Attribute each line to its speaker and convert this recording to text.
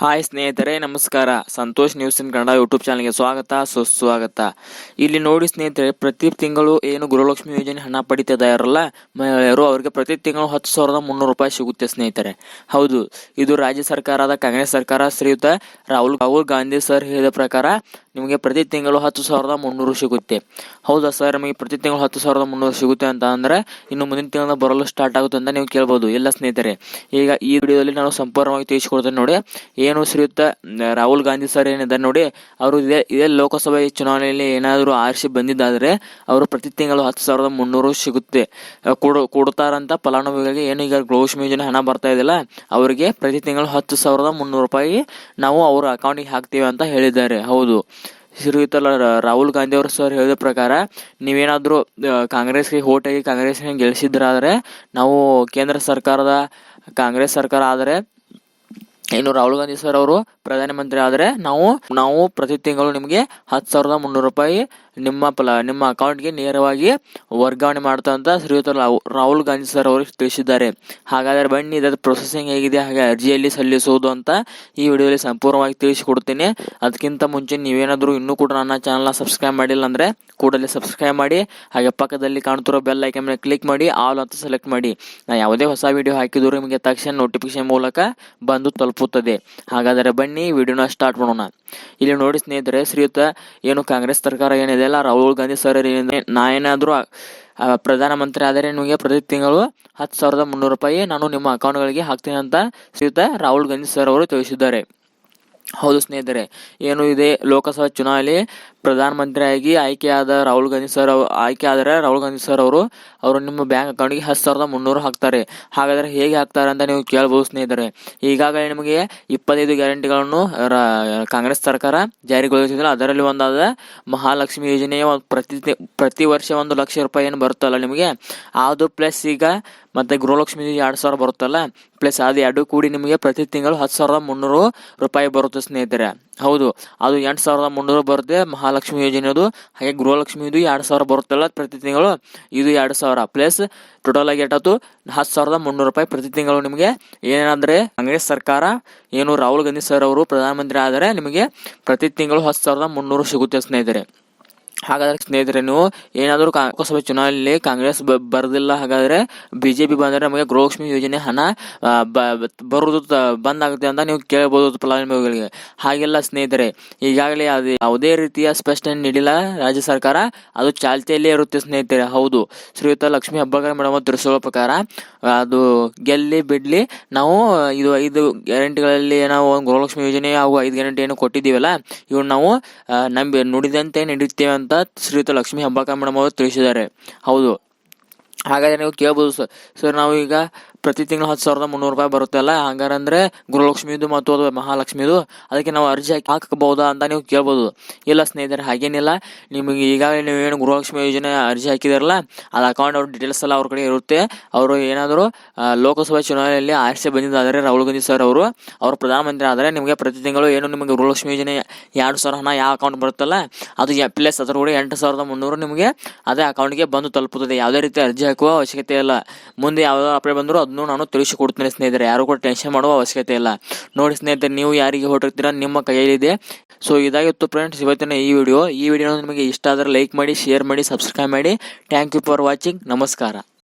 Speaker 1: Hi ಸ್ನೇಹಿತರೆ, ನಮಸ್ಕಾರ. Santosh news in Kannada YouTube ಚಾನಲ್ಗೆ ಸ್ವಾಗತ. ಸುಸ್ವಾಗತ. ಇಲ್ಲಿ ನೋಡಿ ಸ್ನೇಹಿತರೆ, ಪ್ರತಿ ತಿಂಗಳು ಏನು ಗೃಹಲಕ್ಷ್ಮಿ ಯೋಜನೆ ಹಣ ಪಡಿತಾ ಇರಲ್ಲ ಮಹಿಳೆಯರು ಅವರಿಗೆ ಪ್ರತಿ ತಿಂಗಳು ಹತ್ತು ಸಾವಿರದ ಮುನ್ನೂರು ರೂಪಾಯಿ ಸಿಗುತ್ತೆ ಸ್ನೇಹಿತರೆ. ಹೌದು, ಇದು ರಾಜ್ಯ ಸರ್ಕಾರದ, ಕಾಂಗ್ರೆಸ್ ಸರ್ಕಾರ ಶ್ರೀಯುತ ರಾಹುಲ್ ರಾಹುಲ್ ಗಾಂಧಿ ಸರ್ ಹೇಳಿದ ಪ್ರಕಾರ ನಿಮಗೆ ಪ್ರತಿ ತಿಂಗಳು ಹತ್ತು ಸಾವಿರದ ಮುನ್ನೂರು ಸಿಗುತ್ತೆ. ಹೌದಾ ಸರ್? ನಮಗೆ ಪ್ರತಿ ತಿಂಗಳು ಹತ್ತು ಸಾವಿರದ ಮುನ್ನೂರು ಸಿಗುತ್ತೆ ಅಂತ ಅಂದರೆ ಇನ್ನು ಮುಂದಿನ ತಿಂಗಳ ಬರಲು ಸ್ಟಾರ್ಟ್ ಆಗುತ್ತೆ ಅಂತ ನೀವು ಕೇಳ್ಬೋದು. ಎಲ್ಲ ಸ್ನೇಹಿತರೆ, ಈಗ ಈ ವಿಡಿಯೋದಲ್ಲಿ ನಾನು ಸಂಪೂರ್ಣವಾಗಿ ತಿಳಿಸಿಕೊಡ್ತೇನೆ ನೋಡಿ ಏನು ಶ್ರೀಯುತ ರಾಹುಲ್ ಗಾಂಧಿ ಸರ್ ಏನಿದ್ದಾರೆ ನೋಡಿ, ಅವರು ಇದೇ ಇದೇ ಲೋಕಸಭೆ ಚುನಾವಣೆಯಲ್ಲಿ ಏನಾದರೂ ಆರಿಸಿ ಬಂದಿದ್ದಾದರೆ ಅವರು ಪ್ರತಿ ತಿಂಗಳು ಹತ್ತು ಸಾವಿರದ ಮುನ್ನೂರು ಸಿಗುತ್ತೆ. ಕೊಡು ಕೊಡ್ತಾರಂತ ಫಲಾನುಭವಿಗಳಿಗೆ ಏನು ಈಗ ಗ್ಲೋಸ್ ಯೋಜನೆ ಹಣ ಬರ್ತಾ ಇದೆಯಲ್ಲ, ಅವರಿಗೆ ಪ್ರತಿ ತಿಂಗಳು ಹತ್ತು ಸಾವಿರದ ಮುನ್ನೂರು ರೂಪಾಯಿ ನಾವು ಅವ್ರ ಅಕೌಂಟಿಗೆ ಹಾಕ್ತೀವಿ ಅಂತ ಹೇಳಿದ್ದಾರೆ. ಹೌದು. ಶ್ರೀಯುತ ರಾಹುಲ್ ಗಾಂಧಿ ಅವರು ಸರ್ ಹೇಳಿದ ಪ್ರಕಾರ, ನೀವೇನಾದರೂ ಕಾಂಗ್ರೆಸ್ಗೆ ಓಟಾಗಿ ಕಾಂಗ್ರೆಸ್ನ ಗೆಲ್ಲಿಸಿದ್ರಾದರೆ ನಾವು ಕೇಂದ್ರ ಸರ್ಕಾರದ, ಕಾಂಗ್ರೆಸ್ ಸರ್ಕಾರ ಆದರೆ ಏನು ರಾಹುಲ್ ಗಾಂಧಿ ಸರ್ ಅವರು ಪ್ರಧಾನಮಂತ್ರಿ ಆದರೆ ನಾವು ನಾವು ಪ್ರತಿ ತಿಂಗಳು ನಿಮಗೆ ಹತ್ತು ಸಾವಿರದ ಮುನ್ನೂರು ರೂಪಾಯಿ ನಿಮ್ಮ ಫಲ ನಿಮ್ಮ ಅಕೌಂಟ್ಗೆ ನೇರವಾಗಿ ವರ್ಗಾವಣೆ ಮಾಡ್ತಾ ಅಂತ ಶ್ರೀಯುತ ರಾಹು- ರಾಹುಲ್ ಗಾಂಧಿ ಸರ್ ಅವರು ತಿಳಿಸಿದ್ದಾರೆ. ಹಾಗಾದರೆ ಬನ್ನಿ ಇದರ ಪ್ರೊಸೆಸಿಂಗ್ ಹೇಗಿದೆ, ಹಾಗೆ ಅರ್ಜಿಯಲ್ಲಿ ಸಲ್ಲಿಸುವುದು ಅಂತ ಈ ವಿಡಿಯೋದಲ್ಲಿ ಸಂಪೂರ್ಣವಾಗಿ ತಿಳಿಸಿಕೊಡ್ತೀನಿ. ಅದಕ್ಕಿಂತ ಮುಂಚೆ ನೀವೇನಾದರೂ ಇನ್ನೂ ಕೂಡ ನನ್ನ ಚಾನಲ್ನ ಸಬ್ಸ್ಕ್ರೈಬ್ ಮಾಡಿಲ್ಲ ಅಂದರೆ ಕೂಡಲೇ ಸಬ್ಸ್ಕ್ರೈಬ್ ಮಾಡಿ, ಹಾಗೆ ಪಕ್ಕದಲ್ಲಿ ಕಾಣ್ತಿರೋ ಬೆಲ್ ಐಕನ್ ಮೇಲೆ ಕ್ಲಿಕ್ ಮಾಡಿ ಆಲ್ ಅಂತ ಸೆಲೆಕ್ಟ್ ಮಾಡಿ. ನಾ ಯಾವುದೇ ಹೊಸ ವಿಡಿಯೋ ಹಾಕಿದರೂ ನಿಮಗೆ ತಕ್ಷಣ ನೋಟಿಫಿಕೇಶನ್ ಮೂಲಕ ಬಂದು ತಲುಪುತ್ತದೆ ಹಾಗಾದರೆ ಬನ್ನಿ, ವಿಡಿಯೋನ ಸ್ಟಾರ್ಟ್ ಮಾಡೋಣ. ಇಲ್ಲಿ ನೋಡಿ ಸ್ನೇಹಿತರೆ, ಶ್ರೀಯುತ, ಏನು ಕಾಂಗ್ರೆಸ್ ಸರ್ಕಾರ ಏನಿದೆ? ಅಲ್ಲ, ರಾಹುಲ್ ಗಾಂಧಿ ಸರ್ ಏನಿದೆ? ನಾ ಏನಾದರೂ ಪ್ರಧಾನಮಂತ್ರಿ ಆದರೆ ನಿಮಗೆ ಪ್ರತಿ ತಿಂಗಳು ಹತ್ತು ಸಾವಿರದ ಮುನ್ನೂರು ರೂಪಾಯಿ ನಾನು ನಿಮ್ಮ ಅಕೌಂಟ್ಗಳಿಗೆ ಹಾಕ್ತೀನಿ ಅಂತ ಶ್ರೀಯುತ ರಾಹುಲ್ ಗಾಂಧಿ ಸರ್ ಅವರು ತಿಳಿಸಿದ್ದಾರೆ. ಹೌದು ಸ್ನೇಹಿತರೆ, ಏನು ಇದೆ ಲೋಕಸಭಾ ಚುನಾವಣೆ ಪ್ರಧಾನಮಂತ್ರಿಯಾಗಿ ಆಯ್ಕೆಯಾದ ರಾಹುಲ್ ಗಾಂಧಿ ಸರ್ ಆಯ್ಕೆ ಆದರೆ ರಾಹುಲ್ ಗಾಂಧಿ ಸರ್ ಅವರು ಅವರು ನಿಮ್ಮ ಬ್ಯಾಂಕ್ ಅಕೌಂಟ್ಗೆ ಹತ್ತು ಸಾವಿರದ ಮುನ್ನೂರು ಹಾಕ್ತಾರೆ. ಹಾಗಾದರೆ ಹೇಗೆ ಹಾಕ್ತಾರೆ ಅಂತ ನೀವು ಕೇಳ್ಬೋದು ಸ್ನೇಹಿತರೆ. ಈಗಾಗಲೇ ನಿಮಗೆ ಇಪ್ಪತ್ತೈದು ಗ್ಯಾರಂಟಿಗಳನ್ನು ಕಾಂಗ್ರೆಸ್ ಸರ್ಕಾರ ಜಾರಿಗೊಳಿಸಿದ್ರು ಅದರಲ್ಲಿ ಒಂದಾದ ಮಹಾಲಕ್ಷ್ಮಿ ಯೋಜನೆಯ ಪ್ರತಿ ಪ್ರತಿ ವರ್ಷ ಒಂದು ಲಕ್ಷ ರೂಪಾಯಿ ಏನು ಬರುತ್ತಲ್ಲ ನಿಮಗೆ? ಅದು ಪ್ಲಸ್ ಈಗ ಮತ್ತೆ ಗೃಹಲಕ್ಷ್ಮಿ ಎರಡು ಸಾವಿರ ಬರುತ್ತಲ್ಲ? ಪ್ಲಸ್ ಅದು ಎರಡು ಕೂಡಿ ನಿಮಗೆ ಪ್ರತಿ ತಿಂಗಳು ಹತ್ತು ಸಾವಿರದ ಮುನ್ನೂರು ರೂಪಾಯಿ ಬರುತ್ತೆ ಸ್ನೇಹಿತರೆ. ಹೌದು, ಅದು ಎಂಟು ಸಾವಿರದ ಮುನ್ನೂರು ಬರುತ್ತೆ. ಮಹಾಲಕ್ಷ್ಮಿ ಯೋಜನೆದು, ಹಾಗೆ ಗೃಹಲಕ್ಷ್ಮಿ ಇದು ಎರಡು ಸಾವಿರ ಬರುತ್ತಲ್ಲ ಪ್ರತಿ ತಿಂಗಳು. ಇದು ಎರಡು ಸಾವಿರ. ಪ್ಲಸ್ ಟೋಟಲ್ ಆಗಿ ಎಟ್ಟು ಹತ್ತು ಸಾವಿರದ ಮುನ್ನೂರು ರೂಪಾಯಿ ಪ್ರತಿ ತಿಂಗಳು ನಿಮಗೆ. ಏನಂದ್ರೆ ಕಾಂಗ್ರೆಸ್ ಸರ್ಕಾರ, ಏನು ರಾಹುಲ್ ಗಾಂಧಿ ಸರ್ ಅವರು ಪ್ರಧಾನಮಂತ್ರಿ ಆದರೆ ನಿಮಗೆ ಪ್ರತಿ ತಿಂಗಳು ಹತ್ತು ಸಾವಿರದ ಮುನ್ನೂರು ಸಿಗುತ್ತೆ ಸ್ನೇಹಿತರೆ. ಹಾಗಾದ್ರೆ ಸ್ನೇಹಿತರೆ, ನೀವು ಏನಾದರೂ ಲೋಕಸಭೆ ಚುನಾವಣೆಯಲ್ಲಿ ಕಾಂಗ್ರೆಸ್ ಬ- ಬರದಿಲ್ಲ, ಹಾಗಾದ್ರೆ ಬಿಜೆಪಿ ಬಂದರೆ ನಮಗೆ ಗೃಹಲಕ್ಷ್ಮಿ ಯೋಜನೆ ಹಣ ಬರೋದು ಬ- ಬ- ಬರುವುದು ತ- ಬಂದ್ ಆಗುತ್ತೆ ಅಂತ ನೀವು ಕೇಳಬಹುದು ಫಲಾನುಭವಿಗಳಿಗೆ. ಹಾಗೆಲ್ಲ ಸ್ನೇಹಿತರೆ, ಈಗಾಗಲೇ ಅದು ಯಾವುದೇ ರೀತಿಯ ಸ್ಪಷ್ಟನೆ ನೀಡಿಲ್ಲ ರಾಜ್ಯ ಸರ್ಕಾರ. ಅದು ಚಾಲ್ತಿಯಲ್ಲೇ ಇರುತ್ತೆ ಸ್ನೇಹಿತರೆ, ಹೌದು. ಶ್ರೀಯುತ ಲಕ್ಷ್ಮೀ ಹೆಬ್ಬಾಳ್ಕರ್ ಮೇಡಮ್ ತಿಳಿಸುವ ಪ್ರಕಾರ, ಅದು ಗೆಲ್ಲಿ, ಬಿಡ್ಲಿ, ನಾವು ಇದು ಐದು ಗ್ಯಾರಂಟಿಗಳಲ್ಲಿ ನಾವು ಗೃಹಲಕ್ಷ್ಮಿ ಯೋಜನೆ ಹಾಗೂ ಐದು ಗ್ಯಾರಂಟಿ ಏನು ಕೊಟ್ಟಿದ್ದೀವಲ್ಲ ಇವು ನಾವು ನಂಬಿ ನುಡಿದಂತೆ ನಡೆಯುತ್ತೇವೆ ಅಂತ ಶ್ರೀಯುತ ಲಕ್ಷ್ಮೀ ಹೆಬ್ಬಾಳ್ಕರ್ ಮೇಡಮ್ ಅವರು ತಿಳಿಸಿದ್ದಾರೆ. ಹೌದು. ಹಾಗಾದ್ರೆ ನೀವು ಕೇಳ್ಬೋದು ಸರ್. ಸರ್, ನಾವು ಈಗ ಪ್ರತಿ ತಿಂಗಳು ಹತ್ತು ಸಾವಿರದ ಮುನ್ನೂರು ರೂಪಾಯಿ ಬರುತ್ತಲ್ಲ ಹಂಗಾರಂದ್ರೆ ಗೃಹಲಕ್ಷ್ಮಿದು ಮತ್ತು ಅದು ಮಹಾಲಕ್ಷ್ಮಿದು, ಅದಕ್ಕೆ ನಾವು ಅರ್ಜಿ ಹಾಕಿ ಹಾಕಬಹುದಾ ಅಂತ ನೀವು ಕೇಳ್ಬೋದು. ಇಲ್ಲ ಸ್ನೇಹಿತರೆ, ಹಾಗೇನಿಲ್ಲ. ನಿಮಗೆ ಈಗಾಗಲೇ ನೀವು ಏನು ಗೃಹಲಕ್ಷ್ಮಿ ಯೋಜನೆ ಅರ್ಜಿ ಹಾಕಿದಾರಲ್ಲ, ಅದು ಅಕೌಂಟ್ ಅವ್ರ ಡೀಟೇಲ್ಸ್ ಎಲ್ಲ ಅವ್ರ ಕಡೆ ಇರುತ್ತೆ. ಅವರು ಏನಾದರೂ ಲೋಕಸಭಾ ಚುನಾವಣೆಯಲ್ಲಿ ಆರಿಸಿ ಬಂದಿದ್ದಾದರೆ ರಾಹುಲ್ ಗಾಂಧಿ ಸರ್ ಅವರು ಅವರು ಪ್ರಧಾನಮಂತ್ರಿ ಆದರೆ ನಿಮಗೆ ಪ್ರತಿ ತಿಂಗಳು ಏನು ನಿಮಗೆ ಗೃಹಲಕ್ಷ್ಮಿ ಯೋಜನೆ ಎರಡು ಸಾವಿರ ಹಣ ಯಾವ ಅಕೌಂಟ್ ಬರುತ್ತಲ್ಲ, ಅದು ಪ್ಲಸ್ ಅದರ ಕೂಡ ಎಂಟು ಸಾವಿರದ ಮುನ್ನೂರು ನಿಮಗೆ ಅದೇ ಅಕೌಂಟ್ಗೆ ಬಂದು ತಲುಪುತ್ತದೆ. ಯಾವುದೇ ರೀತಿ ಅರ್ಜಿ ಹಾಕುವ ಅವಶ್ಯಕತೆ ಇಲ್ಲ. ಮುಂದೆ ಯಾವುದೋ ಅಪ್ಡೇಟ್ ಬಂದರೂ ಅದನ್ನು ನಾನು ತಿಳಿಸಿಕೊಡ್ತೇನೆ ಸ್ನೇಹಿತರೆ. ಯಾರು ಕೂಡ ಟೆನ್ಷನ್ ಮಾಡುವ ಅವಶ್ಯಕತೆ ಇಲ್ಲ. ನೋಡಿ ಸ್ನೇಹಿತರೆ, ನೀವು ಯಾರಿಗೆ ಹೊರಟಿರ್ತೀರಾ ನಿಮ್ಮ ಕೈಯಲ್ಲಿದೆ. ಸೊ ಇದಾಗಿತ್ತು ಫ್ರೆಂಡ್ಸ್ ಇವತ್ತಿನ ಈ ವಿಡಿಯೋ ಈ ವಿಡಿಯೋ ನಿಮಗೆ ಇಷ್ಟ ಆದರೆ ಲೈಕ್ ಮಾಡಿ ಶೇರ್ ಮಾಡಿ ಸಬ್ಸ್ಕ್ರೈಬ್ ಮಾಡಿ. ಥ್ಯಾಂಕ್ ಯು ಫಾರ್ ವಾಚಿಂಗ್ ನಮಸ್ಕಾರ.